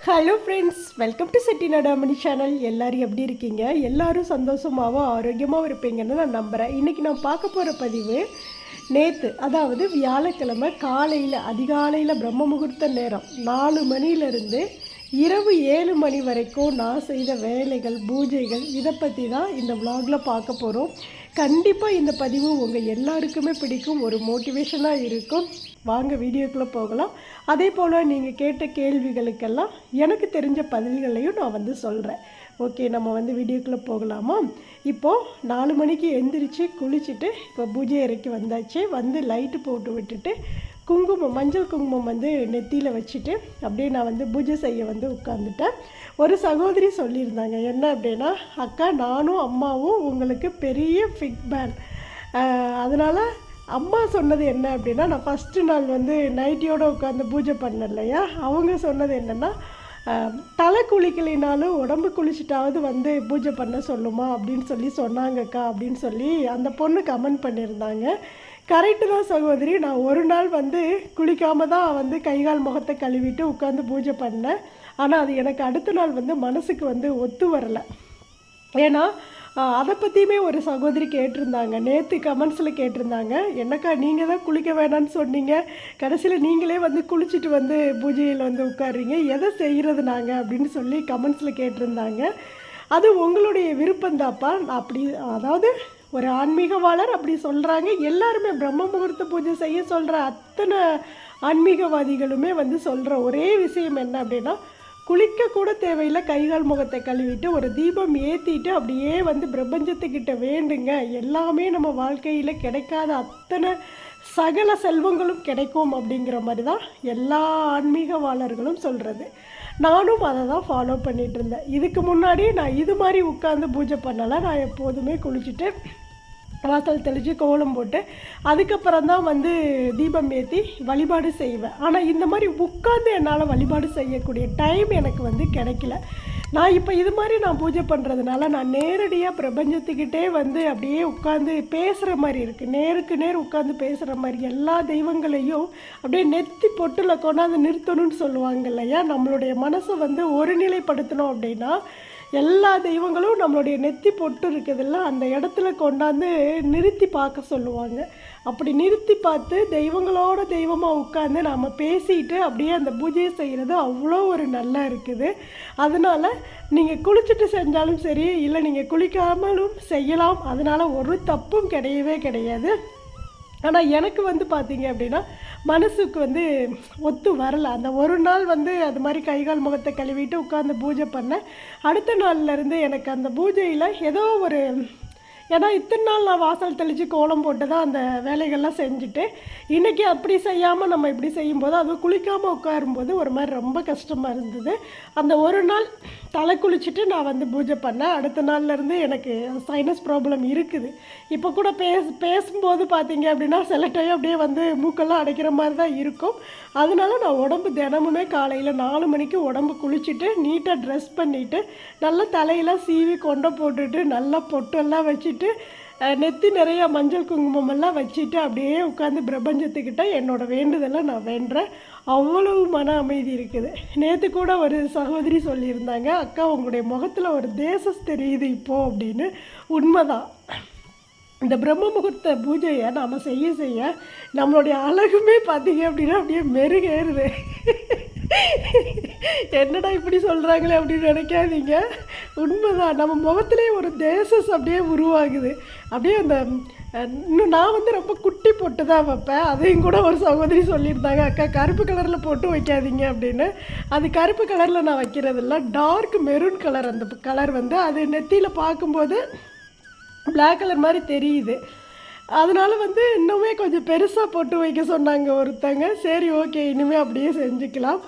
Hello friends welcome to Chettinadamani channel எல்லாரும் எப்படி இருக்கீங்க? எல்லாரும் சந்தோஷமாகவும் ஆரோக்கியமாகவும் இருப்பீங்கன்னு நான் நம்புகிறேன் இன்றைக்கி நான் பார்க்க போகிற பதிவு நேற்று அதாவது வியாழக்கிழமை காலையில் அதிகாலையில் பிரம்ம முகூர்த்த நேரம் நாலு மணிலேருந்து இரவு ஏழு மணி வரைக்கும் நான் செய்த வேலைகள் பூஜைகள் இதை பற்றி தான் இந்த விலாகில் பார்க்க போகிறோம் கண்டிப்பாக இந்த பதிவு உங்கள் எல்லாருக்குமே பிடிக்கும் ஒரு மோட்டிவேஷனாக இருக்கும். வாங்க வீடியோக்குள்ளே போகலாம். அதே போல் நீங்கள் கேட்ட கேள்விகளுக்கெல்லாம் எனக்கு தெரிஞ்ச பதில்களையும் நான் வந்து சொல்கிறேன் ஓகே நம்ம வந்து வீடியோக்குள்ளே போகலாமா? இப்போது நாலு மணிக்கு எந்திரிச்சு குளிச்சுட்டு இப்போ பூஜை அறைக்கு வந்தாச்சு. வந்து லைட்டு போட்டு விட்டுட்டு குங்குமம் மஞ்சள் குங்குமம் வந்து நெத்தியில் வச்சுட்டு அப்படியே நான் வந்து பூஜை செய்ய வந்து உட்காந்துட்டேன் ஒரு சகோதரி சொல்லியிருந்தாங்க என்ன அப்படின்னா அக்கா நானும் அம்மாவும் உங்களுக்கு பெரிய ஃபிக் பேன் அதனால் அம்மா சொன்னது என்ன அப்படின்னா நான் ஃபஸ்ட்டு நாள் வந்து நைட்டியோடு உட்காந்து பூஜை பண்ணேன் இல்லையா? அவங்க சொன்னது என்னென்னா தலை குளிக்கலைனாலும் உடம்பு குளிச்சுட்டாவது வந்து பூஜை பண்ண சொல்லுமா? அப்படின்னு சொல்லி சொன்னாங்கக்கா அப்படின்னு சொல்லி அந்த பொண்ணு கமெண்ட் பண்ணியிருந்தாங்க. கரெக்டு தான் சகோதரி. நான் ஒரு நாள் வந்து குளிக்காம தான் வந்து கைகால் முகத்தை கழுவிட்டு உட்காந்து பூஜை பண்ணேன். ஆனால் அது எனக்கு அடுத்த நாள் வந்து மனசுக்கு வந்து ஒத்து வரலை. ஏன்னா அதை பற்றியுமே ஒரு சகோதரி கேட்டிருந்தாங்க. நேற்று கமெண்ட்ஸில் கேட்டிருந்தாங்க. என்னக்கா நீங்கள் தான் குளிக்க வேணாம்னு சொன்னீங்க. கடைசியில் நீங்களே வந்து குளிச்சுட்டு வந்து பூஜையில் வந்து உட்காருறீங்க. எதை செய்கிறது நாங்கள் அப்படின்னு சொல்லி கமெண்ட்ஸில் கேட்டிருந்தாங்க. அது உங்களுடைய விருப்பந்தாப்பா அப்படி அதாவது ஒரு ஆன்மீகவாளர் அப்படி சொல்கிறாங்க எல்லாருமே பிரம்ம முகூர்த்த பூஜை செய்ய சொல்கிற அத்தனை ஆன்மீகவாதிகளுமே வந்து சொல்கிற ஒரே விஷயம் என்ன அப்படின்னா குளிக்கக்கூட தேவையில்லை கைகால் முகத்தை கழுவிட்டு ஒரு தீபம் ஏற்றிட்டு அப்படியே வந்து பிரபஞ்சத்துக்கிட்ட வேண்டுங்க. எல்லாமே நம்ம வாழ்க்கையில் கிடைக்காத அத்தனை சகல செல்வங்களும் கிடைக்கும் அப்படிங்கிற மாதிரி தான் எல்லா ஆன்மீகவாளர்களும் சொல்கிறது நானும் அதை தான் ஃபாலோ பண்ணிகிட்டு இருந்தேன். இதுக்கு முன்னாடி நான் இது மாதிரி உட்காந்து பூஜை பண்ணலை. நான் எப்போதுமே குளிச்சுட்டு வாசல் தெளித்து கோலம் போட்டு அதுக்கப்புறம் தான் வந்து தீபம் ஏற்றி வழிபாடு செய்வேன். ஆனால் இந்த மாதிரி உட்காந்து என்னால் வழிபாடு செய்யக்கூடிய டைம் எனக்கு வந்து கிடைக்கல. நான் இப்போ இது மாதிரி நான் பூஜை பண்ணுறதுனால நான் நேரடியாக பிரபஞ்சத்துக்கிட்டே வந்து அப்படியே உட்காந்து பேசுகிற மாதிரி இருக்குது நேருக்கு நேர் உட்காந்து பேசுகிற மாதிரி எல்லா தெய்வங்களையும் அப்படியே நெத்தி பொட்டில் கொண்டாந்து நிறுத்தணும்னு சொல்லுவாங்க இல்லையா? நம்மளுடைய மனசை வந்து ஒருநிலைப்படுத்தணும் அப்படின்னா எல்லா தெய்வங்களும் நம்மளுடைய நெத்தி பொட்டு இருக்குதுல்ல அந்த இடத்துல கொண்டாந்து நிறுத்தி பார்க்க சொல்லுவாங்க. அப்படி நிறுத்தி பார்த்து தெய்வங்களோட தெய்வமாக உட்காந்து நாம் பேசிட்டு அப்படியே அந்த பூஜையை செய்கிறது அவ்வளோ ஒரு நல்லா இருக்குது. அதனால் நீங்கள் குளிச்சுட்டு செஞ்சாலும் சரி இல்லை நீங்கள் குளிக்காமலும் செய்யலாம். அதனால் ஒரு தப்பும் கிடையவே கிடையாது. ஆனால் எனக்கு வந்து பார்த்தீங்க அப்படின்னா மனசுக்கு வந்து ஒத்து வரல. அந்த ஒரு நாள் வந்து அது மாதிரி கைகால் முகத்தை கழுவிட்டு உட்காந்து பூஜை பண்ணேன். அடுத்த நாள்லேருந்து எனக்கு அந்த பூஜையில் ஏதோ ஒரு ஏன்னா இத்தனை நாள் நான் வாசல் தெளித்து கோலம் போட்டு தான் அந்த வேலைகள்லாம் செஞ்சுட்டு இன்றைக்கி அப்படி செய்யாமல் நம்ம இப்படி செய்யும்போது அதுவும் குளிக்காமல் உட்காரும்போது ஒரு மாதிரி ரொம்ப கஷ்டமாக இருந்தது. அந்த ஒரு நாள் தலை குளிச்சுட்டு நான் வந்து பூஜை பண்ணேன் அடுத்த நாள்லேருந்து எனக்கு சைனஸ் ப்ராப்ளம் இருக்குது. இப்போ கூட பேச பேசும்போது பார்த்தீங்க அப்படின்னா சில டைம் அப்படியே வந்து மூக்கெல்லாம் அடைக்கிற மாதிரி தான் இருக்கும். அதனால நான் உடம்பு தினமுமே காலையில் நாலு மணிக்கு உடம்பு குளிச்சுட்டு நீட்டாக ட்ரெஸ் பண்ணிவிட்டு நல்லா தலையெல்லாம் சீவி கொண்டை போட்டுட்டு நல்லா பொட்டெல்லாம் வச்சுட்டு நெத்தி நிறையா மஞ்சள் குங்குமம் எல்லாம் வச்சுட்டு அப்படியே உட்காந்து பிரபஞ்சத்துக்கிட்ட என்னோட வேண்டுதலை நான் வேண்டுறேன் அவ்வளவு மன அமைதி இருக்குது. நேற்று கூட ஒரு சகோதரி சொல்லியிருந்தாங்க அக்கா உங்களுடைய முகத்தில் ஒரு தேசஸ் தெரியுது இப்போது அப்படின்னு. உண்மைதான். இந்த பிரம்ம முகூர்த்த பூஜையை நாம் செய்ய செய்ய நம்மளுடைய அழகுமே பார்த்தீங்க அப்படின்னா அப்படியே மெருகேறுது. என்னடா இப்படி சொல்கிறாங்களே அப்படின்னு நினைக்காதீங்க. உண்மைதான் நம்ம முகத்துலேயே ஒரு தேசஸ் அப்படியே உருவாகுது. அப்படியே அந்த இன்னும் நான் வந்து ரொம்ப குட்டி போட்டு தான் வைப்பேன். அதையும் கூட ஒரு சகோதரி சொல்லியிருந்தாங்க அக்கா கருப்பு கலரில் போட்டு வைக்காதீங்க அப்படின்னு. அது கருப்பு கலரில் நான் வைக்கிறதில்ல டார்க் மெரூன் கலர் அந்த கலர் வந்து அது நெத்தியில் பார்க்கும்போது பிளாக் கலர் மாதிரி தெரியுது. அதனால வந்து இன்னுமே கொஞ்சம் பெருசாக போட்டு வைக்க சொன்னாங்க ஒருத்தங்க. சரி ஓகே இனிமேல் அப்படியே செஞ்சுக்கலாம்.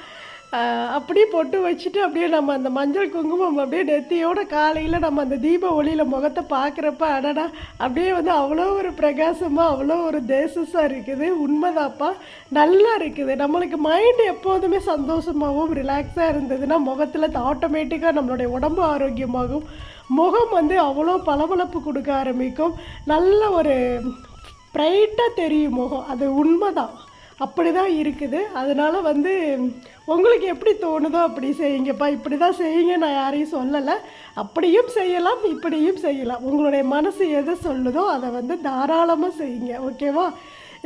அப்படியே பொட்டு வச்சுட்டு அப்படியே நம்ம அந்த மஞ்சள் குங்குமம் அப்படியே நெத்தியோட காலையில் நம்ம அந்த தீப ஒளியில் முகத்தை பார்க்குறப்ப அடடா அப்படியே வந்து அவ்வளோ ஒரு பிரகாசமாக அவ்வளோ ஒரு தேசஸாக இருக்குது. உண்மைதாப்பா. நல்லா இருக்குது. நம்மளுக்கு மைண்டு எப்போதுமே சந்தோஷமாகவும் ரிலாக்ஸாக இருந்ததுன்னா முகத்தில் ஆட்டோமேட்டிக்காக நம்மளுடைய உடம்பு ஆரோக்கியமாகும். முகம் வந்து அவ்வளோ பளபளப்பு கொடுக்க ஆரம்பிக்கும். நல்ல ஒரு ப்ரைட்டாக தெரியும் முகம். அது உண்மை தான் அப்படி தான் இருக்குது. அதனால் வந்து உங்களுக்கு எப்படி தோணுதோ அப்படி செய்யுங்கப்பா. இப்படி தான் செய்யுங்க நான் யாரையும் சொல்லலை. அப்படியும் செய்யலாம் இப்படியும் செய்யலாம். உங்களுடைய மனசு எதை சொல்லுதோ அதை வந்து தாராளமாக செய்யுங்க. ஓகேவா?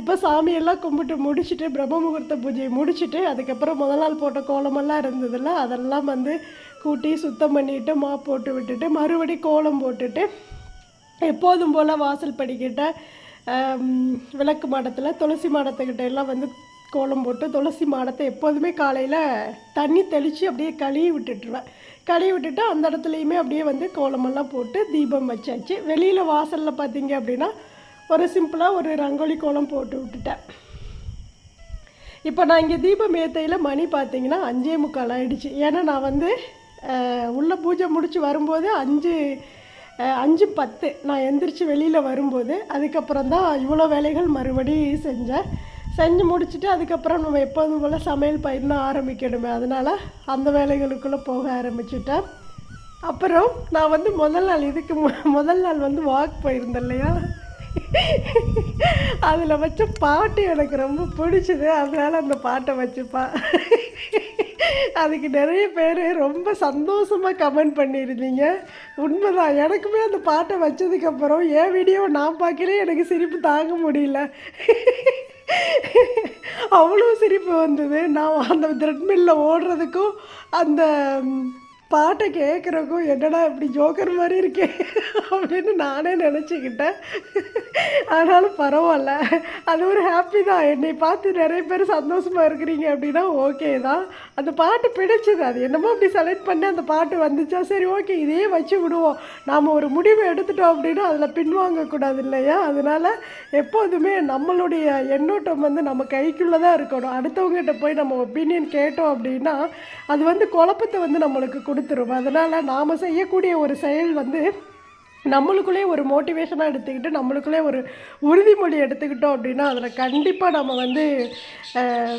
இப்போ சாமியெல்லாம் கும்பிட்டு முடிச்சுட்டு பிரம்ம முகூர்த்த பூஜையை முடிச்சுட்டு அதுக்கப்புறம் முதல் நாள் போட்ட கோலமெல்லாம் இருந்ததில்ல அதெல்லாம் வந்து கூட்டி சுத்தம் பண்ணிவிட்டு மா போட்டு விட்டுட்டு மறுபடி கோலம் போட்டுட்டு எப்போதும் போல் வாசல் படிக்கிட்ட விளக்கு மாடத்தில் துளசி மாடத்துக்கிட்ட எல்லாம் வந்து கோலம் போட்டு துளசி மாடத்தை எப்போதுமே காலையில் தண்ணி தெளித்து அப்படியே கழுவி விட்டுட்டுருவேன். கழுவி விட்டுட்டு அந்த இடத்துலையுமே அப்படியே வந்து கோலமெல்லாம் போட்டு தீபம் வச்சாச்சு. வெளியில் வாசலில் பார்த்தீங்க அப்படின்னா ஒரு சிம்பிளாக ஒரு ரங்கோலி கோலம் போட்டு விட்டுட்டேன். இப்போ நான் இங்கே தீபம் ஏத்தையில் மணி பார்த்தீங்கன்னா அஞ்சே முக்கால் ஆகிடுச்சு ஏன்னா நான் வந்து உள்ளே உள்ள பூஜை முடித்து வரும்போது அஞ்சு அஞ்சு பத்து. நான் எந்திரிச்சு வெளியில் வரும்போது அதுக்கப்புறம் தான் இவ்வளோ வேலைகள் மறுபடி செஞ்சேன். செஞ்சு முடிச்சுட்டு அதுக்கப்புறம் நம்ம எப்போதும் போல் சமையல் பயிர்னு ஆரம்பிக்கணுமே. அதனால் அந்த வேலைகளுக்குள்ளே போக ஆரம்பிச்சிட்டேன். அப்புறம் நான் வந்து முதல் நாள் இதுக்கு மு- முதல் நாள் வந்து வாக் போயிருந்தேன் இல்லையா? அதில் வச்ச பாட்டு எனக்கு ரொம்ப பிடிச்சது. அதனால் அந்த பாட்டை வச்சுப்பா. அதுக்கு நிறைய பேர் ரொம்ப சந்தோஷமாக கமெண்ட் பண்ணியிருந்தீங்க. உண்மைதான் எனக்குமே அந்த பாட்டை வச்சதுக்கப்புறம் என் வீடியோவை நான் பார்க்கலே எனக்கு சிரிப்பு தாங்க முடியல. அவ்வளோ சிரிப்பு வந்தது. நான் அந்த த்ரெட்மில்லில் ஓடுறதுக்கும் அந்த பாட்டை கேட்குறக்கும் என்னடா இப்படி ஜோக்கர் மாதிரி இருக்கே அப்படின்னு நானே நினச்சிக்கிட்டேன். ஆனாலும் பரவாயில்ல. அது ஒரு ஹாப்பி தான். என்னை பார்த்து நிறைய பேர் சந்தோஷமாக இருக்கிறீங்க அப்படின்னா ஓகே தான். அந்த பாட்டு பிடிச்சது. அது என்னமோ அப்படி செலக்ட் பண்ணி அந்த பாட்டு வந்துச்சா? சரி ஓகே இதே வச்சு விடுவோம். நாம் ஒரு முடிவு எடுத்துட்டோம் அப்படின்னா அதில் பின்வாங்கக்கூடாது இல்லையா? அதனால் எப்போதுமே நம்மளுடைய எண்ணோட்டம் வந்து நம்ம கைக்குள்ளே தான் இருக்கணும். அடுத்தவங்ககிட்ட போய் நம்ம ஒப்பீனியன் கேட்டோம் அப்படின்னா அது வந்து குழப்பத்தை வந்து நம்மளுக்கு கொடுத்துரும். அதனால் நாம் செய்யக்கூடிய ஒரு செயல் வந்து நம்மளுக்குள்ளே ஒரு மோட்டிவேஷனாக எடுத்துக்கிட்டு நம்மளுக்குள்ளே ஒரு உறுதிமொழி எடுத்துக்கிட்டோம் அப்படின்னா அதில் கண்டிப்பாக நம்ம வந்து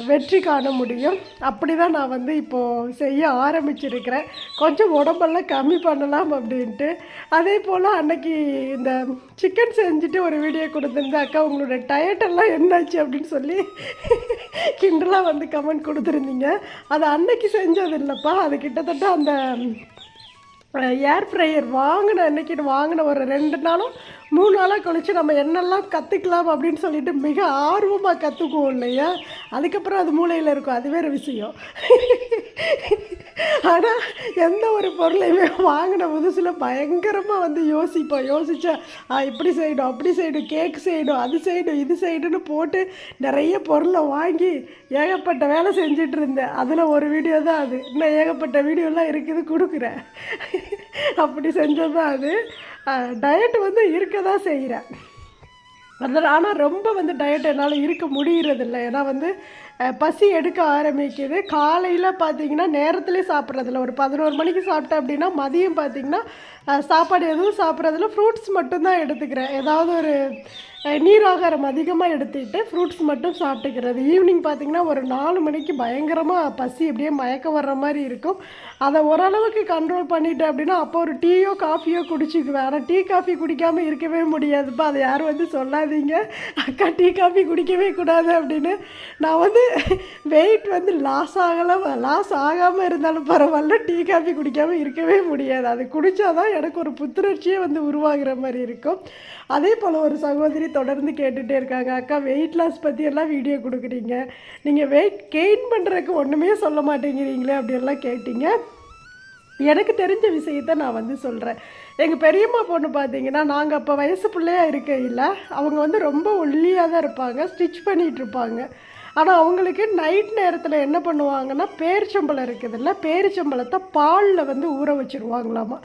வெற்றி காண முடியும். அப்படி தான் நான் வந்து இப்போது செய்ய ஆரம்பிச்சிருக்கிறேன். கொஞ்சம் உடம்பெல்லாம் கம்மி பண்ணலாம் அப்படின்ட்டு. அதே போல் அன்னைக்கு இந்த சிக்கன் செஞ்சுட்டு ஒரு வீடியோ கொடுத்துருந்தேன். அக்கா உங்களோட டயட்டெல்லாம் என்னாச்சு அப்படின்னு சொல்லி கிண்டலாக வந்து கமெண்ட் கொடுத்துருந்தீங்க. அது அன்னைக்கு செஞ்சது இல்லைப்பா. அது கிட்டத்தட்ட அந்த ஏர் ஃப்ரையர் வாங்கின அன்னைக்கு வாங்கின ஒரு ரெண்டு நாளும் மூணு நாளாக கழிச்சு நம்ம என்னெல்லாம் கற்றுக்கலாம் அப்படின்னு சொல்லிட்டு மிக ஆர்வமாக கற்றுக்குவோம் இல்லையா? அதுக்கப்புறம் அது மூளையில் இருக்கும். அது வேறு விஷயம். ஆனால் எந்த ஒரு பொருளையுமே வாங்கின புதுசில் பயங்கரமாக வந்து யோசிப்போம். யோசித்தா ஆ இப்படி செய்யணும் அப்படி செய்யணும் கேக் செய்யணும் அது செய்யணும் இது செய்யணும்னு போட்டு நிறைய பொருளை வாங்கி ஏகப்பட்ட வேலை செஞ்சுட்டு இருந்தேன். அதில் ஒரு வீடியோ தான் அது. இன்னும் ஏகப்பட்ட வீடியோலாம் இருக்குது கொடுக்குறேன். அப்படி செஞ்சது தான் அது டயட் வந்து இருக்க தான் செய்கிறேன் அதனால் ஆனால் ரொம்ப வந்து டயட் என்னால் இருக்க முடியறதில்ல. ஏன்னா வந்து பசி எடுக்க ஆரம்பிக்குது. காலையில் பார்த்தீங்கன்னா நேரத்துலேயே சாப்பிட்றதில்ல. ஒரு பதினோரு மணிக்கு சாப்பிட்டேன் அப்படின்னா மதியம் பார்த்தீங்கன்னா சாப்பாடு எதுவும் சாப்பிட்றதில்ல. ஃப்ரூட்ஸ் மட்டும்தான் எடுத்துக்கிறேன். ஏதாவது ஒரு நீராகாரம் அதிகமாக எடுத்துக்கிட்டு ஃப்ரூட்ஸ் மட்டும் சாப்பிட்டுக்கிறது. ஈவினிங் பார்த்தீங்கன்னா ஒரு நாலு மணிக்கு பயங்கரமாக பசி அப்படியே மயக்கம் வர்ற மாதிரி இருக்கும். அதை ஓரளவுக்கு கண்ட்ரோல் பண்ணிட்டேன் அப்படின்னா அப்போ ஒரு டீயோ காஃபியோ குடிச்சிக்குவேன். ஆனால் டீ காஃபி குடிக்காமல் இருக்கவே முடியாதுப்பா. அதை யாரும் வந்து சொல்லாதீங்க. அக்கா டீ காஃபி குடிக்கவே கூடாது அப்படின்னு. நான் வந்து வெயிட் வந்து லாஸ் ஆகலாம் லாஸ் ஆகாமல் இருந்தாலும் பரவாயில்ல. டீ காஃபி குடிக்காமல் இருக்கவே முடியாது. அது குடித்தாதான் எனக்கு ஒரு புத்துணர்ச்சியே வந்து உருவாகிற மாதிரி இருக்கும். அதே போல் ஒரு சகோதரி தொடர்ந்து கேட்டுகிட்டே இருக்காங்க. அக்கா வெயிட் லாஸ் பற்றியெல்லாம் வீடியோ கொடுக்குறீங்க. நீங்கள் வெயிட் கெயின் பண்ணுறதுக்கு ஒன்றுமே சொல்ல மாட்டேங்கிறீங்களே அப்படியெல்லாம் கேட்டிங்க. எனக்கு தெரிஞ்ச விஷயத்த நான் வந்து சொல்கிறேன் எங்கள் பெரியம்மா பொண்ணு பார்த்தீங்கன்னா நாங்கள் அப்போ வயசு பிள்ளையா இருக்கையில் அவங்க வந்து ரொம்ப ஒல்லியாக தான் இருப்பாங்க ஸ்டிச் பண்ணிகிட்டு இருப்பாங்க. ஆனால் அவங்களுக்கு நைட் நேரத்தில் என்ன பண்ணுவாங்கன்னா பேரிச்சம்பழம் இருக்குதுல்ல பேரிச்சம்பழத்தை பாலில் வந்து ஊற வச்சுருவாங்களாமா.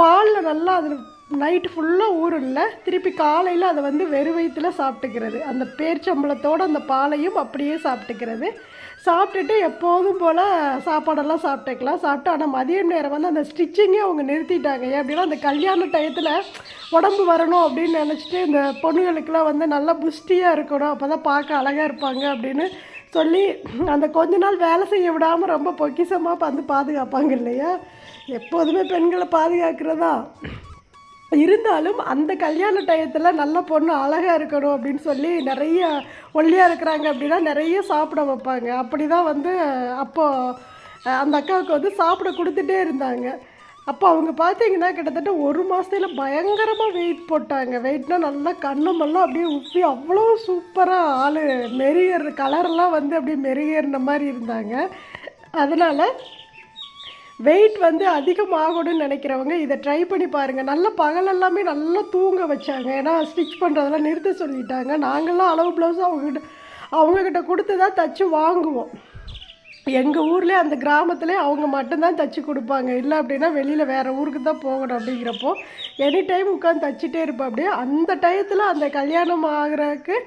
பாலில் நல்லா அதில் நைட்டு ஃபுல்லாக ஊறல திருப்பி காலையில் அதை வந்து வெறும் வயிற்றுல சாப்பிட்டுக்கிறது. அந்த பேர்ச்சம்பளத்தோடு அந்த பாலையும் அப்படியே சாப்பிட்டுக்கிறது. சாப்பிட்டுட்டு எப்போதும் போல் சாப்பாடெல்லாம் சாப்பிட்டுக்கலாம். சாப்பிட்டு ஆனால் மதியம் நேரம் வந்து அந்த ஸ்டிச்சிங்கே அவங்க நிறுத்திட்டாங்க. ஏன் அப்படின்னா அந்த கல்யாண டயத்தில் உடம்பு வரணும் அப்படின்னு நினச்சிட்டு இந்த பொண்ணுங்களுக்கெல்லாம் வந்து நல்லா புஷ்டியாக இருக்கணும். அப்போ தான் பார்க்க அழகாக இருப்பாங்க அப்படின்னு சொல்லி அந்த கொஞ்ச நாள் வேலை செய்ய விடாமல் ரொம்ப பொக்கிஷமாக வந்து பாதுகாப்பாங்க இல்லையா? எப்போதுமே பெண்களை பாதுகாக்கிறதா இருந்தாலும் அந்த கல்யாண டயத்தில் நல்ல பொண்ணு அழகாக இருக்கணும் அப்படின்னு சொல்லி நிறைய ஒல்லியாக இருக்கிறாங்க அப்படின்னா நிறைய சாப்பிட வைப்பாங்க. அப்படி தான் வந்து அப்போது அந்த அக்காவுக்கு வந்து சாப்பிட கொடுத்துட்டே இருந்தாங்க. அப்போ அவங்க பார்த்தீங்கன்னா கிட்டத்தட்ட ஒரு மாதத்துல பயங்கரமாக வெயிட் போட்டாங்க. வெயிட்னா நல்லா கண்ணமெல்லாம் அப்படியே உப்பி அவ்வளோ சூப்பராக ஆள் மெருகேற கலரெலாம் வந்து அப்படியே மெருகேறின மாதிரி இருந்தாங்க. அதனால் வெயிட் வந்து அதிகமாகணும்னு நினைக்கிறவங்க இதை ட்ரை பண்ணி பாருங்கள் நல்ல பகல் எல்லாமே நல்லா தூங்க வச்சாங்க. ஏன்னா ஸ்டிச் பண்ணுறதெல்லாம் நிறுத்த சொல்லிட்டாங்க. நாங்கள்லாம் அளவு ப்ளவுஸ் அவங்ககிட்ட அவங்கக்கிட்ட கொடுத்து தான் தச்சு வாங்குவோம். எங்கள் ஊர்லேயே அந்த கிராமத்துலேயே அவங்க மட்டும்தான் தச்சு கொடுப்பாங்க. இல்லை அப்படின்னா வெளியில் வேறு ஊருக்கு தான் போகணும் அப்படிங்கிறப்போ எனி டைம் உட்காந்து தச்சுட்டே இருப்பேன் அப்படியே அந்த டயத்தில் அந்த கல்யாணம் ஆகிறதுக்கு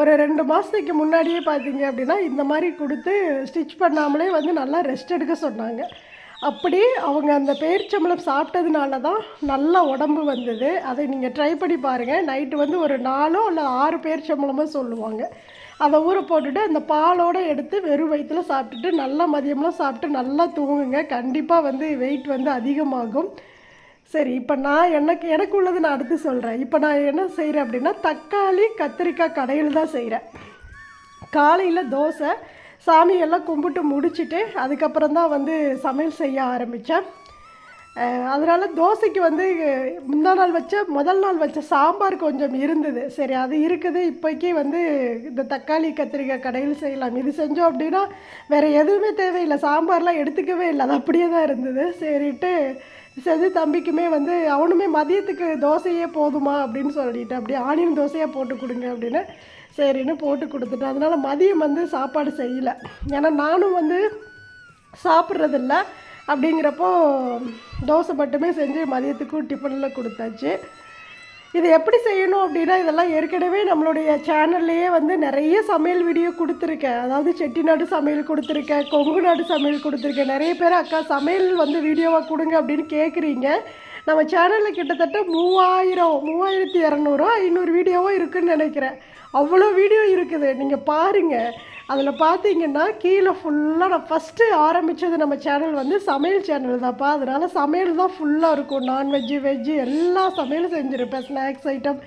ஒரு ரெண்டு மாதத்துக்கு முன்னாடியே பார்த்தீங்க அப்படின்னா இந்த மாதிரி கொடுத்து ஸ்டிச் பண்ணாமலே வந்து நல்லா ரெஸ்ட் எடுக்க சொன்னாங்க. அப்படி அவங்க அந்த பேரிச்சம்பளம் சாப்பிட்டதுனால தான் நல்லா உடம்பு வந்தது. அதை நீங்கள் ட்ரை பண்ணி பாருங்கள் நைட்டு வந்து ஒரு நாலோ இல்லை ஆறு பேரிச்சம்பளமோ சொல்லுவாங்க. அதை ஊற போட்டுட்டு அந்த பாலோடு எடுத்து வெறும் வயிற்றில் சாப்பிட்டுட்டு நல்லா மதியம்லாம் சாப்பிட்டு நல்லா தூங்குங்க. கண்டிப்பாக வந்து வெயிட் வந்து அதிகமாகும். சரி இப்போ நான் எனக்கு எனக்கு உள்ளது நான் அடுத்து சொல்கிறேன் இப்போ நான் என்ன செய்கிறேன் அப்படின்னா தக்காளி கத்திரிக்காய் கடையில் தான் செய்கிறேன் காலையில் தோசை சாமியெல்லாம் கும்பிட்டு முடிச்சுட்டு அதுக்கப்புறம் தான் வந்து சமையல் செய்ய ஆரம்பித்தேன் அதனால் தோசைக்கு வந்து முந்தா நாள் வச்ச முதல் நாள் வச்ச சாம்பார் கொஞ்சம் இருந்தது. சரி அது இருக்குது. இப்போக்கி வந்து இந்த தக்காளி கத்திரிக்காய் கடையில் செய்யலாம். இது செஞ்சோம் அப்படின்னா வேறு எதுவுமே தேவையில்லை. சாம்பார்லாம் எடுத்துக்கவே இல்லை. அது அப்படியே தான் இருந்தது. சரிட்டு செஞ்சு தம்பிக்குமே வந்து அவனுமே மதியத்துக்கு தோசையே போதுமா அப்படின்னு சொல்லிட்டு அப்படியே ஆனியன் தோசையாக போட்டு கொடுங்க அப்படின்னு சரின்னு போட்டு கொடுத்துட்டேன். அதனால் மதியம் வந்து சாப்பாடு செய்யலை. ஏன்னா நானும் வந்து சாப்பிட்றதில்ல. அப்படிங்கிறப்போ தோசை மட்டுமே செஞ்சு மதியத்துக்கும் டிஃபனில் கொடுத்தாச்சு. இது எப்படி செய்யணும் அப்படின்னா இதெல்லாம் ஏற்கனவே நம்மளுடைய சேனல்லையே வந்து நிறைய சமையல் வீடியோ கொடுத்துருக்கேன். அதாவது செட்டிநாடு சமையல் கொடுத்துருக்கேன் கொங்கு நாடு சமையல் கொடுத்துருக்கேன். நிறைய பேர் அக்கா சமையல் வந்து வீடியோவாக கொடுங்க அப்படின்னு கேட்குறீங்க நம்ம சேனலில் கிட்டத்தட்ட மூவாயிரம் மூவாயிரத்தி இரநூறுவா ஐநூறு வீடியோவோ இருக்குதுன்னு நினைக்கிறேன். அவ்வளோ வீடியோ இருக்குது. நீங்கள் பாருங்கள் அதில் பார்த்தீங்கன்னா கீழே ஃபுல்லாக நான் ஃபஸ்ட்டு ஆரம்பித்தது நம்ம சேனல் வந்து சமையல் சேனல் தான்ப்பா. அதனால் சமையல் தான் ஃபுல்லாக இருக்கும். நான்வெஜ்ஜு வெஜ்ஜு எல்லா சமையலும் செஞ்சுருப்பேன். ஸ்நாக்ஸ் ஐட்டம்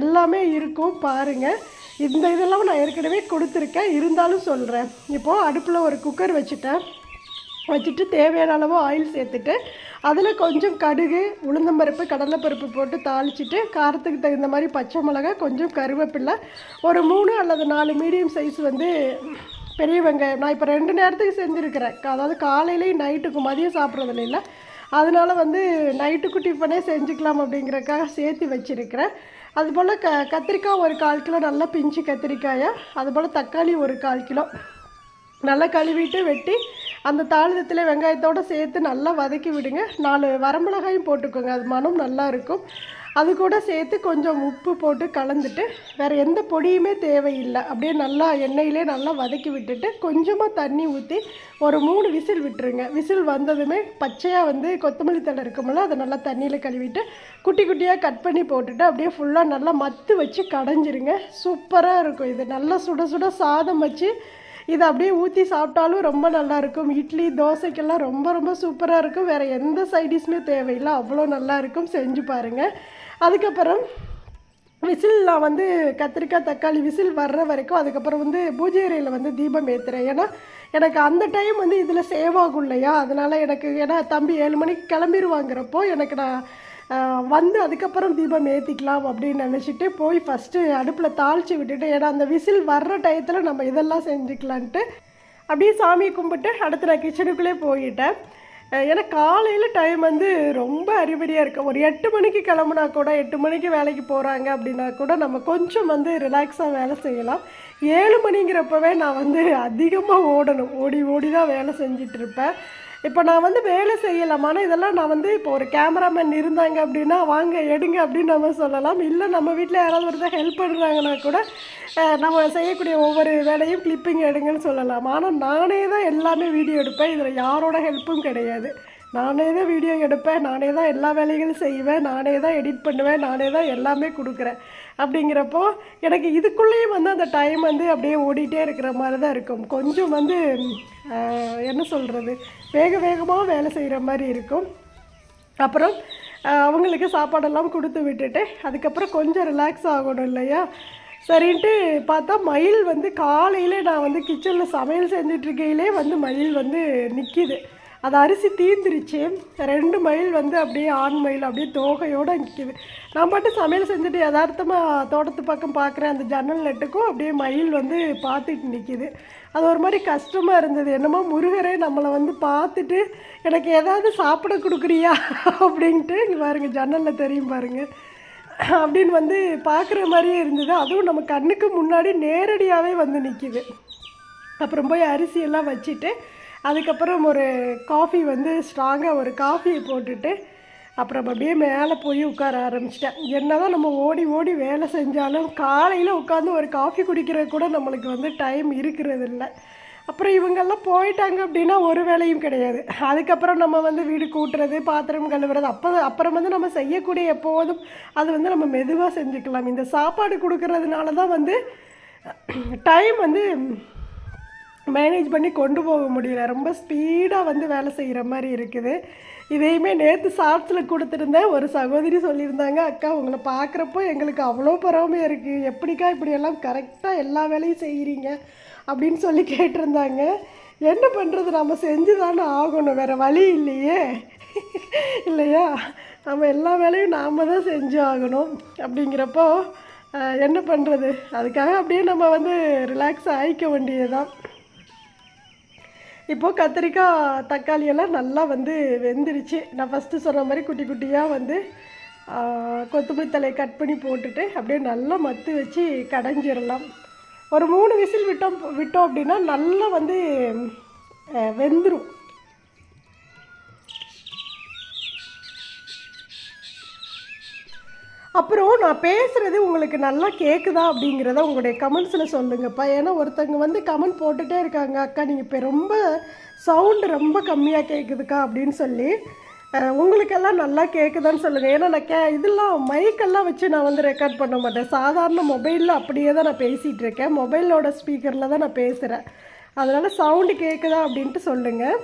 எல்லாமே இருக்கும். பாருங்கள் இந்த இதெல்லாம் நான் ஏற்கனவே கொடுத்துருக்கேன். இருந்தாலும் சொல்கிறேன் இப்போது அடுப்பில் ஒரு குக்கர் வச்சுட்டேன். வச்சுட்டு தேவையான அளவு ஆயில் சேர்த்துட்டு அதில் கொஞ்சம் கடுகு உளுந்தம்பருப்பு கடலைப்பருப்பு போட்டு தாளிச்சிட்டு காரத்துக்கு தகுந்த மாதிரி பச்சை மிளகாய் கொஞ்சம் கருவேப்பில்லை ஒரு மூணு அல்லது நாலு மீடியம் சைஸ் வந்து பெரிய வெங்காயம். நான் இப்போ ரெண்டு நேரத்துக்கு செஞ்சுருக்கிறேன். அதாவது காலையிலையும் நைட்டுக்கு மதியம் சாப்பிட்றதுல இல்லை. அதனால் வந்து நைட்டுக்கு டிஃபனே செஞ்சுக்கலாம் அப்படிங்கிறக்காக சேர்த்து வச்சுருக்கிறேன். அதுபோல் க கத்திரிக்காய் ஒரு கால் கிலோ நல்லா பிஞ்சு கத்திரிக்காயை. அதுபோல் தக்காளி ஒரு கால் கிலோ. நல்லா கழுவிட்டு வெட்டி அந்த தாளிதத்தில் வெங்காயத்தோடு சேர்த்து நல்லா வதக்கி விடுங்க. நாலு வரமிளகாயும் போட்டுக்கோங்க. அது மனம் நல்லா இருக்கும். அது கூட சேர்த்து கொஞ்சம் உப்பு போட்டு கலந்துட்டு வேறு எந்த பொடியுமே தேவையில்லை. அப்படியே நல்லா எண்ணெயிலே நல்லா வதக்கி விட்டுட்டு கொஞ்சமாக தண்ணி ஊற்றி ஒரு மூணு விசில் விட்டுருங்க. விசில் வந்ததுமே பச்சையாக வந்து கொத்தமல்லி தலை இருக்கும்ல அதை நல்லா தண்ணியில் கழுவிட்டு குட்டி குட்டியாக கட் பண்ணி போட்டுட்டு அப்படியே ஃபுல்லாக நல்லா மத்து வச்சு கடைஞ்சிருங்க. சூப்பராக இருக்கும் இது. நல்லா சுட சுட சாதம் வச்சு இதை அப்படியே ஊற்றி சாப்பிட்டாலும் ரொம்ப நல்லாயிருக்கும் இட்லி தோசைக்கெல்லாம் ரொம்ப ரொம்ப சூப்பராக இருக்கும். வேறு எந்த சைடிஷுமே தேவையில்லை. அவ்வளோ நல்லாயிருக்கும் செஞ்சு பாருங்கள் அதுக்கப்புறம் விசில் நான் வந்து கத்திரிக்காய் தக்காளி விசில் வர்ற வரைக்கும் அதுக்கப்புறம் வந்து பூஜை அறையில் வந்து தீபம் ஏற்றுறேன் ஏன்னா எனக்கு அந்த டைம் வந்து இதில் சேவ் ஆகும் இல்லையா? அதனால் எனக்கு ஏன்னா தம்பி ஏழு மணிக்கு கிளம்பிடுவாங்கிறப்போ எனக்கு நான் வந்து அதுக்கப்புறம் தீபம் ஏற்றிக்கலாம் அப்படின்னு நினச்சிட்டு போய் ஃபஸ்ட்டு அடுப்பில் தாளித்து விட்டுட்டு ஏன்னா அந்த விசில் வர்ற டயத்தில் நம்ம இதெல்லாம் செஞ்சுக்கலான்ட்டு அப்படியே சாமியை கும்பிட்டு அடுத்து நான் கிச்சனுக்குள்ளே போயிட்டேன். ஏன்னா காலையில் டைம் வந்து ரொம்ப அறிவறியாக இருக்குது ஒரு எட்டு மணிக்கு கிளம்புனா கூட எட்டு மணிக்கு வேலைக்கு போகிறாங்க அப்படின்னா கூட நம்ம கொஞ்சம் வந்து ரிலாக்ஸாக வேலை செய்யலாம். ஏழு மணிங்கிறப்பவே நான் வந்து அதிகமாக ஓடணும். ஓடி ஓடி தான் வேலை செஞ்சிட்ருப்பேன் இப்போ நான் வந்து வேலை செய்யலாமான்னு இதெல்லாம் நான் வந்து இப்போ ஒரு கேமராமேன் இருந்தாங்க அப்படின்னா வாங்க எடுங்க அப்படின்னு நம்ம சொல்லலாம். இல்லை நம்ம வீட்டில் யாராவது ஒருத்தர் ஹெல்ப் பண்ணுறாங்கன்னா கூட நம்ம செய்யக்கூடிய ஒவ்வொரு வேலையும் கிளிப்பிங் எடுங்கன்னு சொல்லலாம். ஆனால் நானே தான் எல்லாமே வீடியோ எடுப்பேன். இதில் யாரோட ஹெல்ப்பும் கிடையாது. நானே தான் வீடியோ எடுப்பேன் நானே தான் எல்லா வேலைகளும் செய்வேன் நானே தான் எடிட் பண்ணுவேன் நானே தான் எல்லாமே கொடுக்குறேன். அப்படிங்கிறப்போ எனக்கு இதுக்குள்ளேயும் வந்து அந்த டைம் வந்து அப்படியே ஓடிட்டே இருக்கிற மாதிரி தான் இருக்கும். கொஞ்சம் வந்து என்ன சொல்கிறது வேக வேகமாக வேலை செய்கிற மாதிரி இருக்கும். அப்புறம் அவங்களுக்கு சாப்பாடெல்லாம் கொடுத்து விட்டுட்டு அதுக்கப்புறம் கொஞ்சம் ரிலாக்ஸ் ஆகணும் இல்லையா? சரின்ட்டு பார்த்தா மயில் வந்து காலையில் நான் வந்து கிச்சனில் சமையல் செஞ்சிட்ருக்கையிலே வந்து மயில் வந்து நிற்கிது அது அரிசி தீந்துருச்சு. ரெண்டு மயில் வந்து அப்படியே ஆண் மயில் அப்படியே தோகையோடு நிற்கிது நான் பாட்டு சமையல் செஞ்சுட்டு யதார்த்தமாக தோட்டத்து பக்கம் பார்க்குறேன் அந்த ஜன்னல் நெட்டுக்கும் அப்படியே மயில் வந்து பார்த்துட்டு நிற்கிது அது ஒரு மாதிரி கஷ்டமாக இருந்தது. என்னமோ முருகரே நம்மளை வந்து பார்த்துட்டு எனக்கு ஏதாவது சாப்பிட கொடுக்குறியா அப்படின்ட்டு இங்கே பாருங்கள் ஜன்னலில் தெரியும் பாருங்கள் அப்படின்னு வந்து பார்க்குற மாதிரியே இருந்தது. அதுவும் நம்ம கண்ணுக்கு முன்னாடி நேரடியாகவே வந்து நிற்கிது அப்புறம் போய் அரிசியெல்லாம் வச்சுட்டு அதுக்கப்புறம் ஒரு காஃபி வந்து ஸ்ட்ராங்காக ஒரு காஃபியை போட்டுட்டு அப்புறம் அப்படியே மேலே போய் உட்கார ஆரம்பிச்சிட்டேன். என்ன தான் நம்ம ஓடி ஓடி வேலை செஞ்சாலும் காலையில் உட்காந்து ஒரு காஃபி குடிக்கிறது கூட நம்மளுக்கு வந்து டைம் இருக்கிறது இல்லை. அப்புறம் இவங்கெல்லாம் போயிட்டாங்க அப்படின்னா ஒரு வேலையும் கிடையாது. அதுக்கப்புறம் நம்ம வந்து வீடு கூட்டுறது பாத்திரம் கழுவுறது அப்போ அப்புறம் வந்து நம்ம செய்யக்கூடிய எப்போதும் அது வந்து நம்ம மெதுவாக செஞ்சுக்கலாம். இந்த சாப்பாடு கொடுக்கறதுனால தான் வந்து டைம் வந்து மேனேஜ் பண்ணி கொண்டு போக முடியல. ரொம்ப ஸ்பீடாக வந்து வேலை செய்கிற மாதிரி இருக்குது. இதையுமே நேற்று ஷார்ட்ஸில் கொடுத்துருந்தேன். ஒரு சகோதரி சொல்லியிருந்தாங்க அக்கா உங்களை பார்க்குறப்போ எங்களுக்கு அவ்வளோ பொறாமையாக இருக்குது எப்படிக்கா இப்படியெல்லாம் கரெக்டாக எல்லா வேலையும் செய்கிறீங்க அப்படின்னு சொல்லி கேட்டிருந்தாங்க. என்ன பண்ணுறது நம்ம செஞ்சு தானே ஆகணும். வேறு வழி இல்லையே. இல்லையா? நம்ம எல்லா வேலையும் நாம் தான் செஞ்சு ஆகணும். அப்படிங்கிறப்போ என்ன பண்ணுறது அதுக்காக அப்படியே நம்ம வந்து ரிலாக்ஸ் ஆகிக்க வேண்டியதுதான். இப்போது கத்திரிக்காய் தக்காளி எல்லாம் நல்லா வந்து வெந்துருச்சு. நான் ஃபஸ்ட்டு சொன்ன மாதிரி குட்டி குட்டியாக வந்து கொத்தமல்லி தலையை கட் பண்ணி போட்டுட்டு அப்படியே நல்லா மத்து வச்சு கடைஞ்சிடலாம். ஒரு மூணு விசில் விட்டோம் விட்டோம் அப்படின்னா நல்லா வந்து வெந்துடும் அப்புறம் நான் பேசுகிறது உங்களுக்கு நல்லா கேட்குதா அப்படிங்கிறத உங்களுடைய கமெண்ட்ஸில் சொல்லுங்கப்பா. ஏன்னா ஒருத்தங்க வந்து கமெண்ட் போட்டுகிட்டே இருக்காங்க அக்கா. நீங்கள் இப்போ ரொம்ப சவுண்டு ரொம்ப கம்மியாக கேட்குதுக்கா அப்படின்னு சொல்லி உங்களுக்கெல்லாம் நல்லா கேட்குதான்னு சொல்லுங்கள் ஏன்னா நான் கே இதெல்லாம் மைக்கெல்லாம் வச்சு நான் வந்து ரெக்கார்ட் பண்ண மாட்டேன். சாதாரண மொபைலில் அப்படியே தான் நான் பேசிகிட்டு இருக்கேன். மொபைலோட ஸ்பீக்கரில் தான் நான் பேசுகிறேன் அதனால் சவுண்டு கேட்குதா அப்படின்ட்டு சொல்லுங்கள்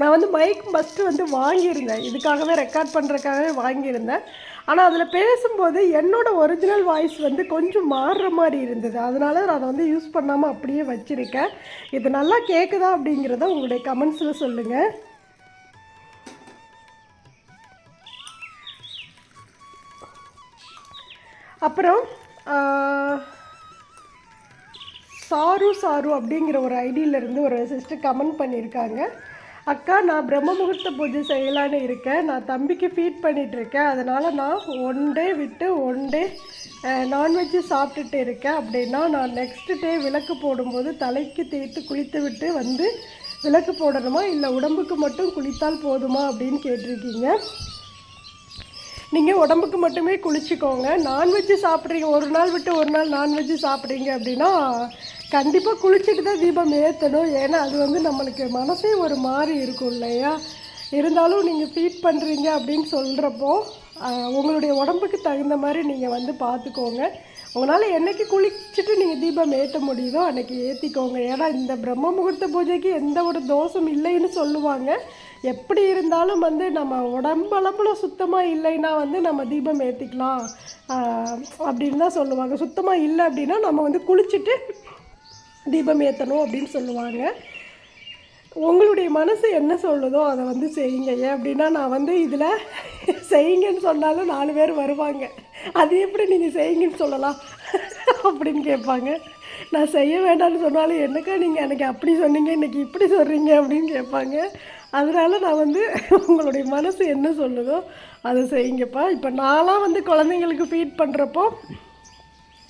நான் வந்து மைக் ஃபஸ்ட்டு வந்து வாங்கியிருந்தேன். இதுக்காகவே ரெக்கார்ட் பண்ணுறதுக்காகவே வாங்கியிருந்தேன். ஆனால் அதில் பேசும்போது என்னோட ஒரிஜினல் வாய்ஸ் வந்து கொஞ்சம் மாறுற மாதிரி இருந்தது. அதனால நான் அதை வந்து யூஸ் பண்ணாமல் அப்படியே வச்சுருக்கேன். இது நல்லா கேட்குதா அப்படிங்கிறத உங்களுடைய கமெண்ட்ஸில் சொல்லுங்கள் அப்புறம் சாரு சாரு அப்படிங்கிற ஒரு ஐடியிலேருந்து ஒரு சிஸ்டர் கமெண்ட் பண்ணியிருக்காங்க. அக்கா நான் பிரம்ம முகூர்த்த பூஜை செய்யலான்னு இருக்கேன். நான் தம்பிக்கு ஃபீட் பண்ணிகிட்டு இருக்கேன் அதனால் நான் ஒன் டே விட்டு ஒன் டே நான்வெஜ்ஜு சாப்பிட்டுட்டு இருக்கேன். அப்படின்னா நான் நெக்ஸ்ட் டே விளக்கு போடும்போது தலைக்கு தேய்த்து குளித்து விட்டு வந்து விளக்கு போடணுமா? இல்லை உடம்புக்கு மட்டும் குளித்தால் போதுமா? அப்படின்னு கேட்டிருக்கீங்க. நீங்கள் உடம்புக்கு மட்டுமே குளிச்சுக்கோங்க. நான்வெஜ்ஜு சாப்பிட்றீங்க. ஒரு நாள் விட்டு ஒரு நாள் நான்வெஜ்ஜு சாப்பிட்றீங்க அப்படின்னா கண்டிப்பாக குளிச்சுட்டு தான் தீபம் ஏற்றணும் ஏன்னா அது வந்து நம்மளுக்கு மனசே ஒரு மாதிரி இருக்கும் இல்லையா? இருந்தாலும் நீங்கள் ஃபீட் பண்ணுறீங்க அப்படின்னு சொல்கிறப்போ உங்களுடைய உடம்புக்கு தகுந்த மாதிரி நீங்கள் வந்து பார்த்துக்கோங்க. உங்களால் என்னைக்கு குளிச்சுட்டு நீங்கள் தீபம் ஏற்ற முடியுதோ அன்னைக்கு ஏற்றிக்கோங்க ஏன்னா இந்த பிரம்ம முகூர்த்த பூஜைக்கு எந்த ஒரு தோஷம் இல்லைன்னு சொல்லுவாங்க. எப்படி இருந்தாலும் வந்து நம்ம உடம்பளப்புல சுத்தமாக இல்லைன்னா வந்து நம்ம தீபம் ஏற்றிக்கலாம் அப்படின்னு தான் சொல்லுவாங்க. சுத்தமாக இல்லை அப்படின்னா நம்ம வந்து குளிச்சுட்டு தீபம் ஏற்றணும் அப்படின்னு சொல்லுவாங்க. உங்களுடைய மனசு என்ன சொல்லுதோ அதை வந்து செய்யுங்க. ஏன் அப்படின்னா நான் வந்து இதில் செய்யுங்கன்னு சொன்னாலும் நாலு பேர் வருவாங்க. அது எப்படி நீங்கள் செய்யுங்கன்னு சொல்லலாம் அப்படின்னு கேட்பாங்க. நான் செய்ய வேண்டாம்னு சொன்னாலும் என்னக்கா நீங்கள் எனக்கு அப்படி சொன்னீங்க இன்னைக்கு இப்படி சொல்கிறீங்க அப்படின்னு கேட்பாங்க. அதனால நான் வந்து உங்களுடைய மனசு என்ன சொல்லுதோ அதை செய்யுங்கப்பா. இப்போ நான்லாம் வந்து குழந்தைங்களுக்கு ஃபீட் பண்ணுறப்போ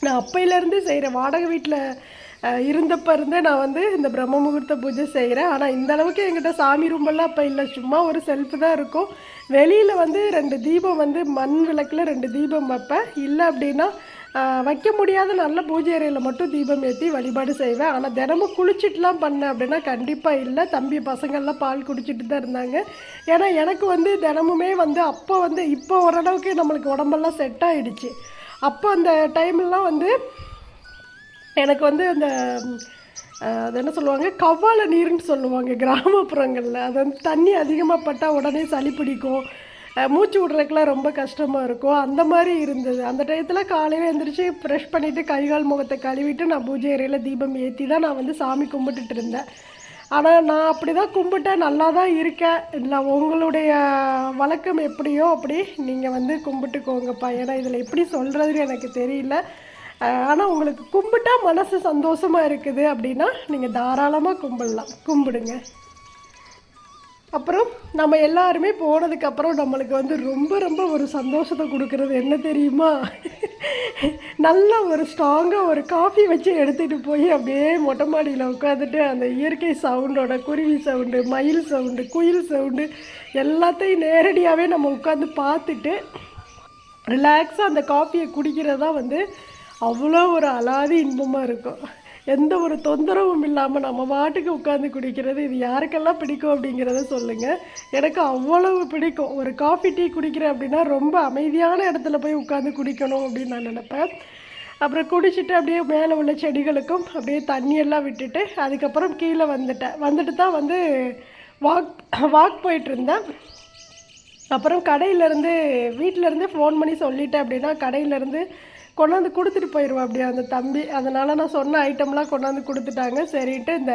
நான் அப்பையிலேருந்து செய்கிறேன் வாடகை வீட்டில் இருந்தப்ப இருந்தே நான் வந்து இந்த பிரம்ம முகூர்த்த பூஜை செய்கிறேன் ஆனால் இந்த அளவுக்கு என்கிட்ட சாமி ரூம்பெல்லாம் அப்போ இல்லை. சும்மா ஒரு செல்ஃப் தான் இருக்கும். வெளியில் வந்து ரெண்டு தீபம் வந்து மண் விளக்கில் ரெண்டு தீபம் வைப்பேன். இல்லை அப்படின்னா வைக்க முடியாத நல்ல பூஜை அறையில் மட்டும் தீபம் ஏற்றி வழிபாடு செய்வேன். ஆனால் தினமும் குளிச்சுட்டுலாம் பண்ணேன் அப்படின்னா கண்டிப்பாக இல்லை. தம்பி பசங்கள்லாம் பால் குடிச்சிட்டு தான் இருந்தாங்க. ஏன்னா எனக்கு வந்து தினமுமே வந்து அப்போ வந்து இப்போ ஓரளவுக்கு நம்மளுக்கு உடம்பெல்லாம் செட் ஆகிடுச்சு அப்போ அந்த டைம்லாம் வந்து எனக்கு வந்து அந்த அது என்ன சொல்லுவாங்க? கவ்வால நீர்னு சொல்லுவாங்க கிராமப்புறங்களில். அது வந்து தண்ணி அதிகமாக பட்டால் உடனே சளி பிடிக்கும். மூச்சு விட்றதுக்குலாம் ரொம்ப கஷ்டமாக இருக்கும். அந்த மாதிரி இருந்தது. அந்த டயத்தில் காலையில் எழுந்திரிச்சு ப்ரெஷ் பண்ணிவிட்டு கைகால் முகத்தை கழுவிட்டு நான் பூஜை அறையில் தீபம் ஏற்றி தான் நான் வந்து சாமி கும்பிட்டுட்டு இருந்தேன். ஆனால் நான் அப்படி தான் கும்பிட்டேன். நல்லா தான் இருக்கேன். இல்லை உங்களுடைய வழக்கம் எப்படியோ அப்படி நீங்கள் வந்து கும்பிட்டுக்கோங்கப்பா. ஏன்னா இதில் எப்படி சொல்கிறதுன்னு எனக்கு தெரியல. ஆனால் உங்களுக்கு கும்பிட்டா மனசு சந்தோஷமாக இருக்குது அப்படின்னா நீங்கள் தாராளமாக கும்பிடலாம். கும்பிடுங்க. அப்புறம் நம்ம எல்லாருமே போனதுக்கப்புறம் நம்மளுக்கு வந்து ரொம்ப ரொம்ப ஒரு சந்தோஷத்தை கொடுக்குறது என்ன தெரியுமா? நல்ல ஒரு ஸ்ட்ராங்காக ஒரு காஃபி வச்சு எடுத்துகிட்டு போய் அப்படியே மொட்டை மாடியில் உட்காந்துட்டு அந்த இயற்கை சவுண்டோட குருவி சவுண்டு மயில் சவுண்டு குயில் சவுண்டு எல்லாத்தையும் நேரடியாகவே நம்ம உட்காந்து பார்த்துட்டு ரிலாக்ஸாக அந்த காஃபியை குடிக்கிறது தான் வந்து அவ்வளோ ஒரு அலாதி இன்பமாக இருக்கும். எந்த ஒரு தொந்தரவும் இல்லாமல் நம்ம பாட்டுக்கு உட்காந்து குடிக்கிறது. இது யாருக்கெல்லாம் பிடிக்கும் அப்படிங்கிறத சொல்லுங்கள் எனக்கு அவ்வளவு பிடிக்கும். ஒரு காஃபி டீ குடிக்கிறேன் அப்படின்னா ரொம்ப அமைதியான இடத்துல போய் உட்காந்து குடிக்கணும் அப்படின்னு நான் நினப்பேன். அப்புறம் குடிச்சிட்டு அப்படியே மேலே உள்ள செடிகளுக்கும் அப்படியே தண்ணியெல்லாம் விட்டுட்டு அதுக்கப்புறம் கீழே வந்துட்டேன். வந்துட்டு தான் வந்து வாக் வாக் போயிட்டு இருந்தேன். அப்புறம் கடையிலேருந்து வீட்டிலேருந்து ஃபோன் பண்ணி சொல்லிட்டேன் அப்படின்னா கடையிலேருந்து கொண்டாந்து கொடுத்துட்டு போயிடுவேன் அப்படியே அந்த தம்பி. அதனால் நான் சொன்ன ஐட்டம்லாம் கொண்டாந்து கொடுத்துட்டாங்க. சரின்ட்டு இந்த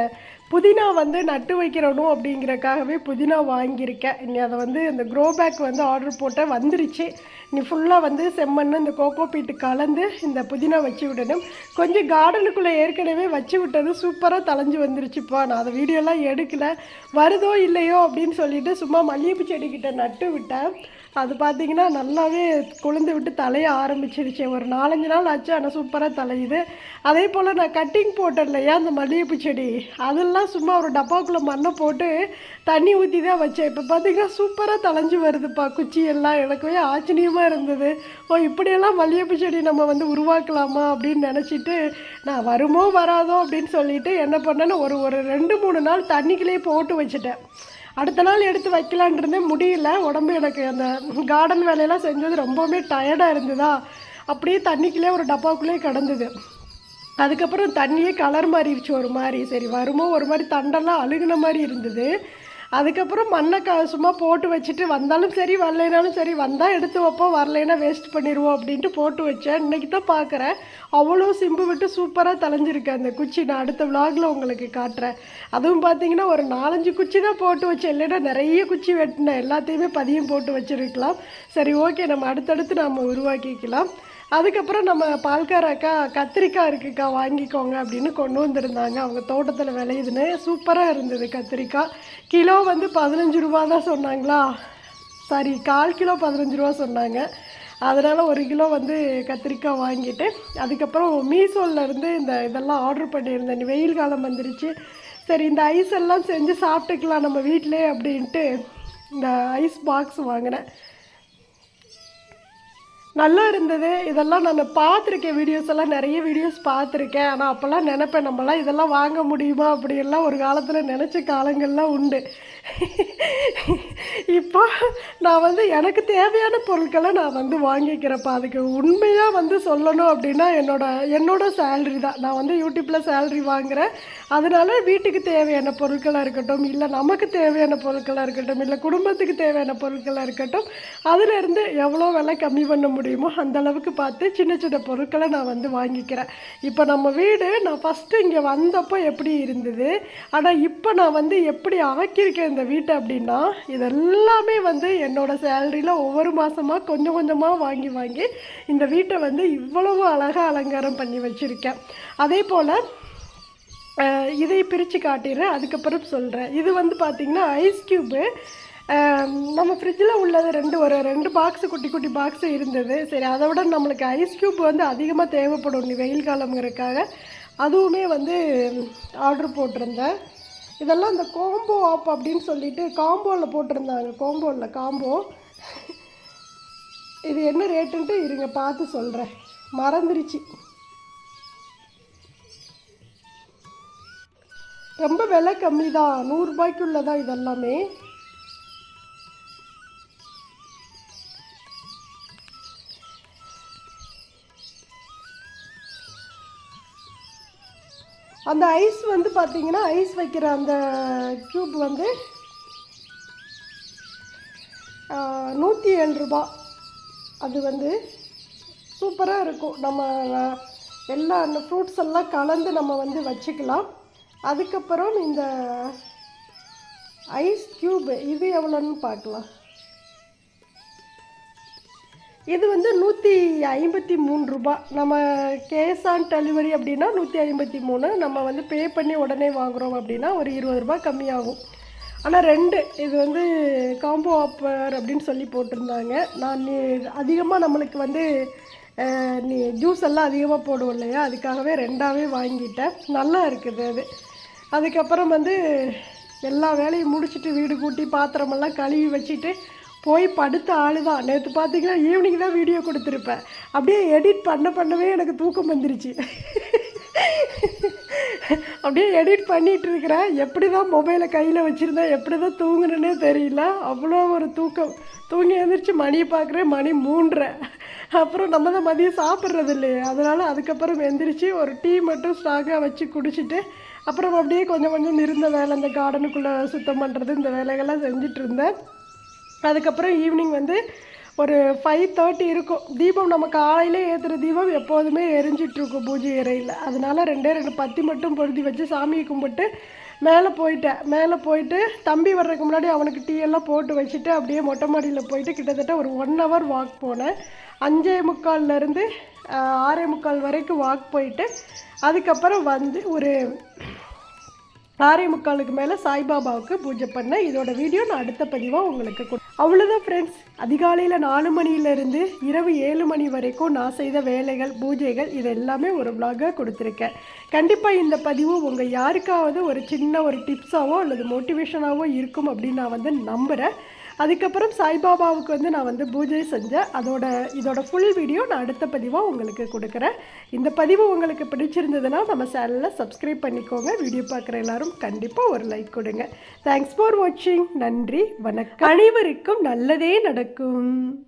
புதினா வந்து நட்டு வைக்கிறணும் அப்படிங்கிறக்காகவே புதினா வாங்கியிருக்கேன். இனி அதை வந்து இந்த க்ரோ பேக் வந்து ஆர்டர் போட்டேன் வந்துருச்சு. நீ ஃபுல்லாக வந்து செம்மண் இந்த கோகோ பீட்டு கலந்து இந்த புதினா வச்சு விடணும். கொஞ்சம் கார்டனுக்குள்ளே ஏற்கனவே வச்சு விட்டது சூப்பராக தலைஞ்சு வந்துருச்சுப்பா நான் அதை வீடியோலாம் எடுக்கல. வருதோ இல்லையோ அப்படின்னு சொல்லிட்டு சும்மா மல்லிகைப்பூ செடிக்கிட்ட நட்டு விட்டேன். அது பார்த்தீங்கன்னா நல்லாவே கொழுந்து விட்டு தலைய ஆரம்பிச்சிருச்சு. ஒரு நாலஞ்சு நாள் ஆச்சு ஆனால் சூப்பராக தலையுது. அதே போல் நான் கட்டிங் போட்டேன் இல்லையா அந்த மல்லிகைப்பூ செடி. அதெல்லாம் சும்மா ஒரு டப்பாக்குள்ளே மண்ணை போட்டு தண்ணி ஊற்றி தான் வச்சேன். இப்போ பார்த்தீங்கன்னா சூப்பராக தலைஞ்சு வருதுப்பா குச்சி எல்லாம் எனக்குவே ஆச்சரியமாக இருந்தது. ஓ இப்படியெல்லாம் மல்லிகைப்பூ செடி நம்ம வந்து உருவாக்கலாமா அப்படின்னு நினச்சிட்டு நான் வருமோ வராதோ அப்படின்னு சொல்லிட்டு என்ன பண்ணேன்னு ஒரு ஒரு ரெண்டு மூணு நாள் தண்ணிக்குள்ளேயே போட்டு வச்சுட்டேன். அடுத்த நாள் எடுத்து வைக்கலான் முடியல. உடம்பு எனக்கு அந்த கார்டன் வேலையெல்லாம் செஞ்சது ரொம்பவுமே டயர்டாக இருந்ததா? அப்படியே தண்ணிக்குள்ளே ஒரு டப்பாவுக்குள்ளேயே கிடந்தது. அதுக்கப்புறம் தண்ணியே கலர் மாறிடுச்சு ஒரு மாதிரி. சரி வருமோ ஒரு மாதிரி தண்டெல்லாம் அழுகுன மாதிரி இருந்தது. அதுக்கப்புறம் மண்ணை கா சும்மா போட்டு வச்சுட்டு வந்தாலும் சரி வரலைனாலும் சரி வந்தால் எடுத்து வைப்போம் வரலைன்னா வேஸ்ட் பண்ணிடுவோம் அப்படின்ட்டு போட்டு வச்சேன். இன்றைக்கி தான் பார்க்குறேன் அவ்வளோ சிம்பு விட்டு சூப்பராக தலைஞ்சிருக்கு அந்த குச்சி. நான் அடுத்த விலாகில் உங்களுக்கு காட்டுறேன். அதுவும் பார்த்தீங்கன்னா ஒரு நாலஞ்சு குச்சி தான் போட்டு வச்சேன். இல்லைன்னா நிறைய குச்சி வெட்டினேன் எல்லாத்தையுமே பதியம் போட்டு வச்சுருக்கலாம். சரி ஓகே நம்ம அடுத்தடுத்து நம்ம உருவாக்கிக்கலாம். அதுக்கப்புறம் நம்ம பால்கார அக்கா கத்திரிக்காய் இருக்குக்கா வாங்கிக்கோங்க அப்படின்னு கொண்டு வந்திருந்தாங்க. அவங்க தோட்டத்தில் விளையுதுன்னு சூப்பராக இருந்தது கத்திரிக்காய். கிலோ வந்து பதினஞ்சு ரூபா தான் சொன்னாங்களா? சாரி கால் கிலோ பதினஞ்சு ரூபா சொன்னாங்க. அதனால் ஒரு கிலோ வந்து கத்திரிக்காய் வாங்கிட்டு அதுக்கப்புறம் மீசோலேருந்து இந்த இதெல்லாம் ஆர்டர் பண்ணியிருந்தேன். வெயில் காலம் வந்துருச்சு. சரி இந்த ஐஸ் எல்லாம் செஞ்சு சாப்பிட்டுக்கலாம் நம்ம வீட்டிலே அப்படின்ட்டு இந்த ஐஸ் பாக்ஸ் வாங்கினேன். நல்லா இருந்தது. இதெல்லாம் நான் பார்த்துருக்கேன். வீடியோஸ் எல்லாம் நிறைய வீடியோஸ் பார்த்துருக்கேன். ஆனால் அப்போல்லாம் நினப்பேன் நம்மளாம் இதெல்லாம் வாங்க முடியுமா அப்படியெல்லாம் ஒரு காலத்தில் நினச்ச காலங்கள்லாம் உண்டு. இப்போ நான் வந்து எனக்கு தேவையான பொருட்களை நான் வந்து வாங்கிக்கிறேன்ப்பா அதுக்கு உண்மையாக வந்து சொல்லணும் அப்படின்னா என்னோட என்னோட சேல்ரி தான். நான் வந்து யூடியூப்பில் சேல்ரி வாங்குகிறேன் அதனால வீட்டுக்கு தேவையான பொருட்களாக இருக்கட்டும் இல்லை நமக்கு தேவையான பொருட்களாக இருக்கட்டும் இல்லை குடும்பத்துக்கு தேவையான பொருட்களாக இருக்கட்டும் அதிலிருந்து எவ்வளோ விலை கம்மி பண்ண முடியுமோ அந்த அளவுக்கு பார்த்து சின்ன சின்ன பொருட்களை நான் வந்து வாங்கிக்கிறேன். இப்போ நம்ம வீடு நான் ஃபஸ்ட்டு இங்கே வந்தப்போ எப்படி இருந்தது? ஆனால் இப்போ நான் வந்து எப்படி ஆக்கியிருக்கேன் இந்த வீட்டை அப்படின்னா இதெல்லாமே வந்து என்னோடய சேலரியில் ஒவ்வொரு மாதமாக கொஞ்சம் கொஞ்சமாக வாங்கி வாங்கி இந்த வீட்டை வந்து இவ்வளவு அழகாக அலங்காரம் பண்ணி வச்சுருக்கேன். அதே போல் இதை பிரித்து காட்டிடுறேன். அதுக்கப்புறம் சொல்கிறேன் இது வந்து பார்த்திங்கன்னா ஐஸ் க்யூப்பு நம்ம ஃப்ரிட்ஜில் உள்ளது ரெண்டு ஒரு ரெண்டு பாக்ஸு குட்டி குட்டி பாக்ஸு இருந்தது. சரி அதை விட நம்மளுக்கு ஐஸ் க்யூப் வந்து அதிகமாக தேவைப்படும். நீ வெயில் காலங்கிறதுக்காக அதுவுமே வந்து ஆர்டர் போட்டிருந்தேன். இதெல்லாம் இந்த கோம்போ ஆப் அப்படின்னு சொல்லிட்டு காம்போவில் போட்டிருந்தாங்க. கோம்போவில் காம்போ இது என்ன ரேட்டுன்ட்டு இருங்க பார்த்து சொல்கிறேன் மறந்துருச்சு. ரொம்ப விலை கம்மி தான். நூறுரூபாய்க்குள்ளதான் இதெல்லாமே. அந்த ஐஸ் வந்து பார்த்தீங்கன்னா ஐஸ் வைக்கிற அந்த க்யூப் வந்து நூற்றி ஏழு ரூபா. அது வந்து சூப்பராக இருக்கும். நம்ம எல்லா அந்த ஃப்ரூட்ஸ் எல்லாம் கலந்து நம்ம வந்து வச்சுக்கலாம். அதுக்கப்புறம் இந்த ஐஸ் க்யூப் இது எவ்வளோன்னு பார்க்கலாம். இது வந்து நூற்றி ஐம்பத்தி மூணு ரூபா. நம்ம கேஷ் ஆன் டெலிவரி அப்படின்னா நூற்றி ஐம்பத்தி மூணு. நம்ம வந்து பே பண்ணி உடனே வாங்குகிறோம் அப்படின்னா ஒரு இருபது ரூபாய் கம்மியாகும். ஆனால் ரெண்டு இது வந்து காம்போ ஆஃபர் அப்படின்னு சொல்லி போட்டிருந்தாங்க. நான் நீ அதிகமாக நம்மளுக்கு வந்து நீ ஜூஸ் எல்லாம் அதிகமாக போடுவோம் இல்லையா? அதுக்காகவே ரெண்டாவே வாங்கிட்டேன். நல்லா இருக்குது அது. அதுக்கப்புறம் வந்து எல்லா வேலையும் முடிச்சுட்டு வீடு கூட்டி பாத்திரமெல்லாம் கழுவி வச்சுட்டு போய் படுத்த ஆளு தான் நேற்று பார்த்தீங்கன்னா ஈவினிங் தான் வீடியோ கொடுத்துருப்பேன். அப்படியே எடிட் பண்ண பண்ணவே எனக்கு தூக்கம் வந்துருச்சு. அப்படியே எடிட் பண்ணிகிட்டு இருக்கிறேன். எப்படி தான் மொபைலை கையில் வச்சுருந்தேன் எப்படி தான் தூங்குனேனே தெரியல. அவ்வளோ ஒரு தூக்கம். தூங்கி எழுந்திரிச்சு மணியை பார்க்குறேன் மணி மூன்றரை. அப்புறம் நம்ம தான் மதியம் சாப்பிட்றது இல்லையே. அதனால் அதுக்கப்புறம் எந்திரிச்சு ஒரு டீ மட்டும் ஸ்டாக்காக வச்சு குடிச்சிட்டு அப்புறம் அப்படியே கொஞ்சம் கொஞ்சம் இருந்த வேலை இந்த கார்டனுக்குள்ளே சுத்தம் பண்ணுறது இந்த வேலைகள்லாம் செஞ்சுட்டு இருந்தேன். அதுக்கப்புறம் ஈவினிங் வந்து ஒரு ஃபைவ் தேர்ட்டி இருக்கும். தீபம் நம்ம காலையிலே ஏற்றுற தீபம் எப்போதுமே எரிஞ்சிட்ருக்கும் பூஜை இறையில் அதனால் ரெண்டே ரெண்டு பத்தி மட்டும் பொருத்தி வச்சு சாமியை கும்பிட்டு மேலே போயிட்டேன். மேலே போயிட்டு தம்பி வர்றதுக்கு முன்னாடி அவனுக்கு டீ எல்லாம் போட்டு வச்சுட்டு அப்படியே மொட்டை மாடியில் போயிட்டு கிட்டத்தட்ட ஒரு ஒன் ஹவர் வாக் போனேன். அஞ்சே முக்கால்லேருந்து ஆறே முக்கால் வரைக்கும் வாக் போயிட்டு அதுக்கப்புறம் வந்து ஒரு ஆறே முக்காலுக்கு மேலே சாய்பாபாவுக்கு பூஜை பண்ணேன். இதோட வீடியோ நான் அடுத்த பதிவாக உங்களுக்கு கொடு அவ்வளோதான் ஃப்ரெண்ட்ஸ் அதிகாலையில் நாலு மணியிலேருந்து இரவு ஏழு மணி வரைக்கும் நான் செய்த வேலைகள் பூஜைகள் இது எல்லாமே ஒரு vlog-ஆ கொடுத்துருக்கேன். கண்டிப்பாக இந்த பதிவு உங்கள் யாருக்காவது ஒரு சின்ன ஒரு டிப்ஸாவோ அல்லது மோட்டிவேஷனாகவோ இருக்கும் அப்படின்னு நான் வந்து நம்புகிறேன் அதுக்கப்புறம் சாய்பாபாவுக்கு வந்து நான் வந்து பூஜை செஞ்சேன். அதோட இதோட ஃபுல் வீடியோ நான் அடுத்த பதிவாக உங்களுக்கு கொடுக்குறேன். இந்த பதிவு உங்களுக்கு பிடிச்சிருந்ததுன்னா நம்ம சேனலில் சப்ஸ்கிரைப் பண்ணிக்கோங்க. வீடியோ பார்க்குற எல்லாரும் கண்டிப்பாக ஒரு லைக் கொடுங்க. தேங்க்ஸ் ஃபார் வாட்சிங் நன்றி வணக்கம். அனைவருக்கும் நல்லதே நடக்கும்.